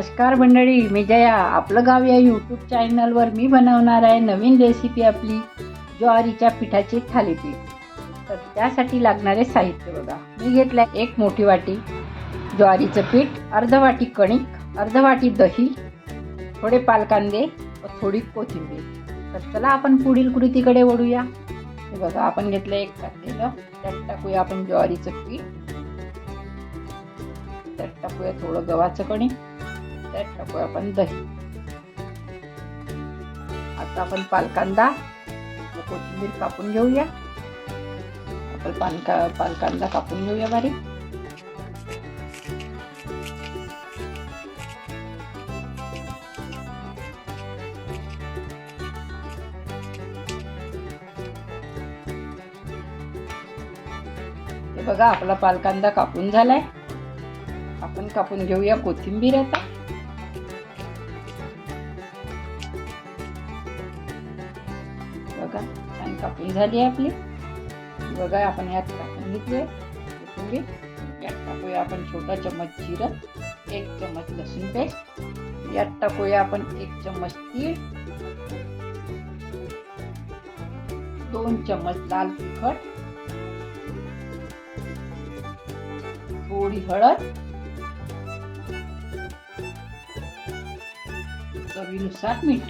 नमस्कार मंडळी मी जया. आपलं गाव या यूट्यूब चॅनलवर मी बनवणार आहे नवीन रेसिपी आपली ज्वारीच्या पिठाचे थालीपीठ. तर त्यासाठी लागणारे साहित्य बघा. मी घेतलं एक मोठी वाटी ज्वारीचं पीठ अर्ध वाटी कणिक अर्ध वाटी दही थोडे पालकांदे व थोडी कोथिंबीर. तर चला आपण पुढील कृतीकडे वळूया. हे बघा आपण घेतलं एक कांदेलं. त्यात टाकूया आपण ज्वारीचं पीठ. त्यात टाकूया थोडं गव्हाचं कणिक. त्यात टाकूया आपण दही. आता आपण पालकांदा व कोथिंबीर कापून घेऊया. आपण पालका पालकांदा कापून घेऊया बारीक. बघा आपला पालकांदा कापून झालाय. आपण कापून घेऊया कोथिंबीर आता. बघा. छान कापून झाली आहे आपली. बघा आपण यात कापून घेतले कोथिंबीर यात टाकूया आपण छोटा चम्मच जिरं एक चम्मच लसूण पेस्ट. यात टाकूया आपण एक चम्मच तीळ. दोन चम्मच लाल तिखट. थोडी हळद. चवीनुसार मीठ.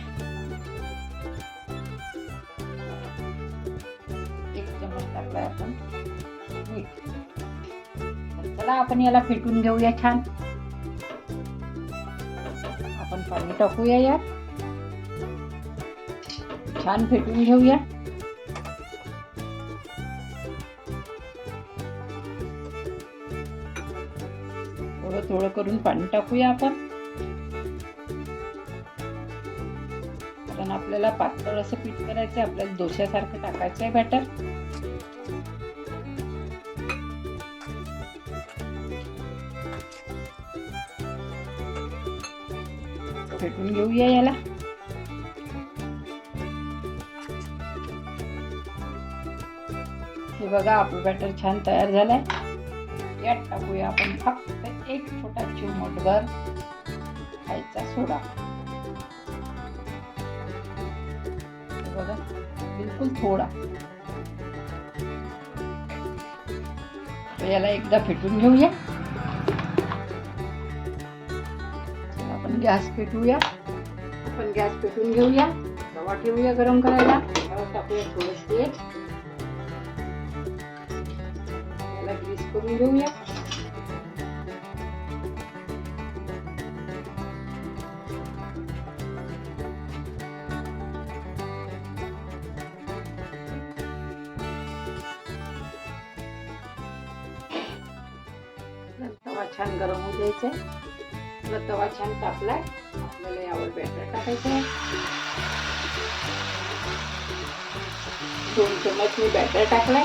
चला आपण याला फेटून घेऊया छान. आपण पाणी टाकूया यात. छान फेटून घेऊया. थोडं थोडं करून पाणी टाकूया आपण. कारण आपल्याला पातळ असं पीठ करायचं आपल्याला डोश्यासारखं टाकायचं आहे बॅटर फेटून घेऊया याला हे बघा आपलं बॅटर छान तयार झालंय यात टाकूया आपण फक्त एक छोटा चिमटभर खायचा सोडा बघा बिलकुल थोडा याला एकदा फेटून घेऊया गॅस पेटवूया. आपण गॅस पेटून घेऊया. रवा ठेवूया गरम करायला. त्यावर टाकूया थोडं तेल. याला ग्रीस करून घेऊया. छान गरम होऊ द्यायचा आपला तवा छान तापलाय आपल्याला यावर बॅटर टाकायचं आहे दोन चमच मी बॅटर टाकलाय.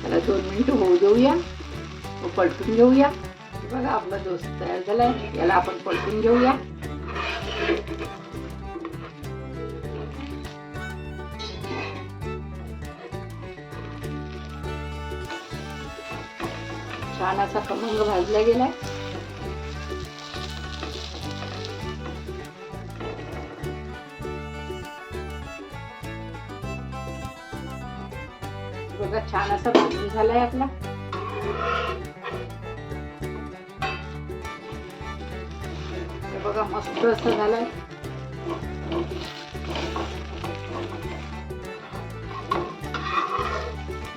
त्याला दोन मिनिट होऊ देऊया. पलटून घेऊया. बघा आपला दोस्त तयार झालाय. याला आपण पलटून घेऊया. छान असा खमंग भाजला गेलाय बघा छान असा भाजून झालाय आपला. बघा मस्त असं झालंय.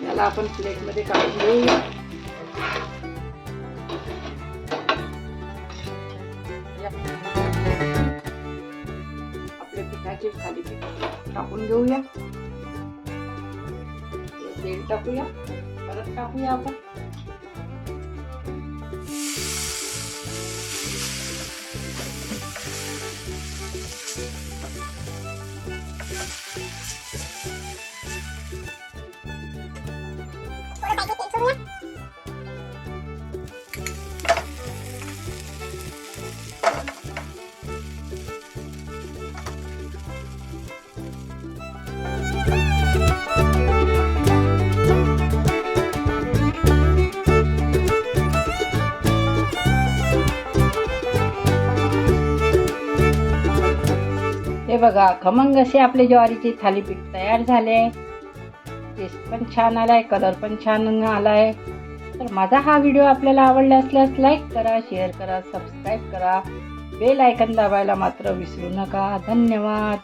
याला आपण प्लेटमध्ये काढून घेऊया. आपल्या पिठाचे थालीपीठ टाकून घेऊया. तेल टाकूया. परत टाकूया आपण. बघा खमंग असे आपले ज्वारीचे थालीपीठ तयार झाले. टेस्ट पण छान आलाय कलर पण छान आलाय. तर माझा हा व्हिडिओ आपल्याला आवडला असल्यास लाईक करा शेअर करा सबस्क्राईब करा. बेल आयकन दाबायला मात्र विसरू नका. धन्यवाद.